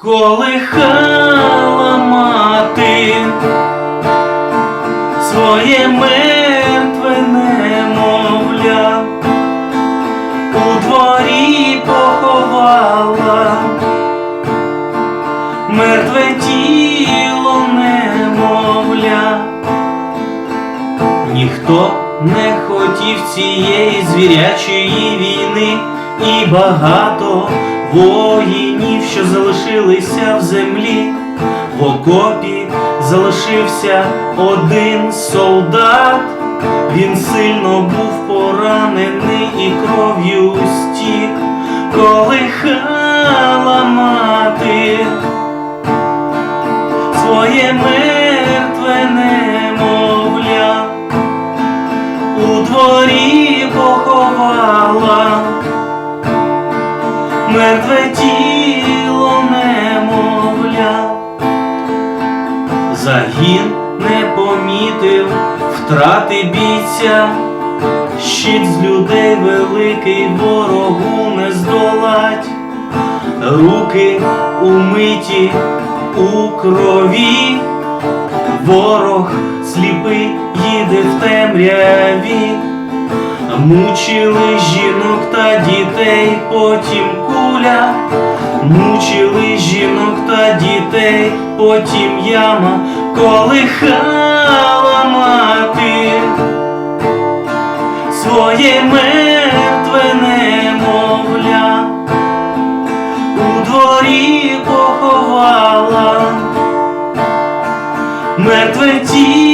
Колихала мати своє мертве немовля, у дворі поховала мертве тіло немовля. Ніхто не хотів цієї звірячої війни, і багато воїнів, що залишилися в землі, в окопі залишився один солдат. Він сильно був поранений і кров'ю стік, колихала мати своє мертве немовля мертве тіло немовля. Загін не помітив втрати бійця, щит з людей великий ворогу не здолать, руки умиті у крові, ворог сліпий їде в темряві, мучили жінок та дітей, потім куля, мучили жінок та дітей, потім яма, колихала мати своє мертве немовля. У дворі поховала мертве тіло